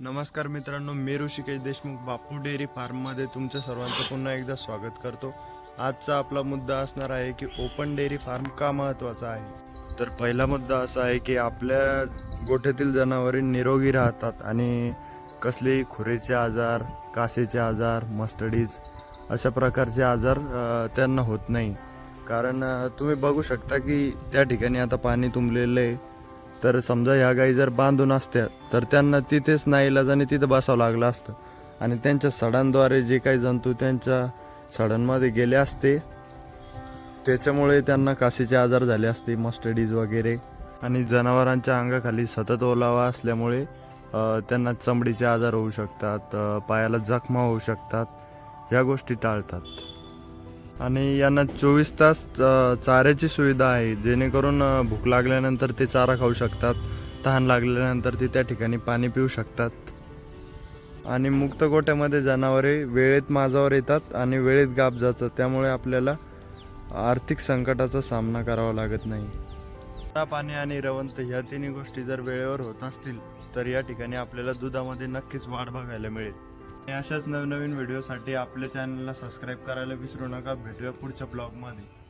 नमस्कार मित्रांनो मी ऋषिकेश देशमुख बापू डेअरी फार्ममध्ये तुमचं सर्वांचं पुन्हा एकदा स्वागत करतो. आजचा आपला मुद्दा असणार आहे की ओपन डेअरी फार्म का महत्त्वाचा आहे? तर पहिला मुद्दा असा आहे की आपल्या गोठ्यातील जनावरे निरोगी राहतात आणि कसलेही खुरेचे आजार कासेचे आजार मस्टडीज अशा प्रकारचे आजार त्यांना होत नाही. कारण तुम्ही बघू शकता की त्या ठिकाणी आता पाणी तुंबलेलं आहे. तर समजा ह्या गाई जर बांधून असत्या तर त्यांना तिथेच नाईलाजाने तिथं बसावं लागलं असतं. आणि त्यांच्या सडांद्वारे जे काही जंतू त्यांच्या सडांमध्ये गेले असते त्याच्यामुळे त्यांना काशीचे आजार झाले असते मस्टडीज वगैरे. आणि जनावरांच्या अंगाखाली सतत ओलावा असल्यामुळे त्यांना चमडीचे आजार होऊ शकतात पायाला जखमा होऊ शकतात ह्या गोष्टी टाळतात. आणि यांना चोवीस तास चाऱ्याची सुविधा आहे. जेणेकरून भूक लागल्यानंतर ते चारा खाऊ शकतात. तहान लागल्यानंतर ते त्या ठिकाणी पाणी पिऊ शकतात. आणि मुक्त गोट्यामध्ये जनावरे वेळेत माझावर येतात आणि वेळेत गाप जातात. त्यामुळे आपल्याला आर्थिक संकटाचा सामना करावा लागत नाही. चारा, पाणी आणि रवंत ह्या तिन्ही गोष्टी जर वेळेवर होत असतील तर या ठिकाणी आपल्याला दुधामध्ये नक्कीच वाढ बघायला मिळेल. अशाच नवनवीन व्हिडिओसाठी आपल्या चॅनलला सबस्क्राईब करायला विसरू नका. भेटूया पुढच्या ब्लॉगमध्ये